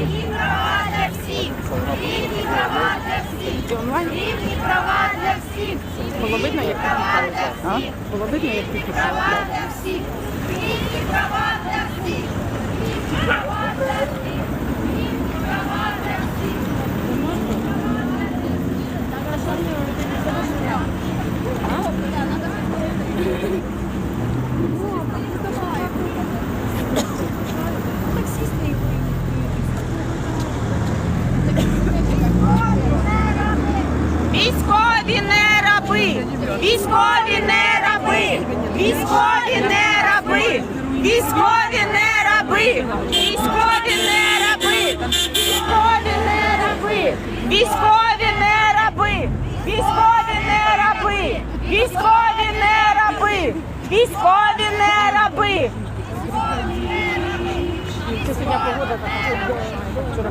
Рівні права для всіх, рівні права для всіх, рівні права для всіх, рівні права для всіх, рівні права для всіх, рівні права для всіх, рівні права для всіх, рівні права для всіх. Військові не раби! Військові не раби! Військові не раби! Військові не раби! Військові не раби! Військові не раби! Військові не раби! Військові не раби! Це сьогодні погода така.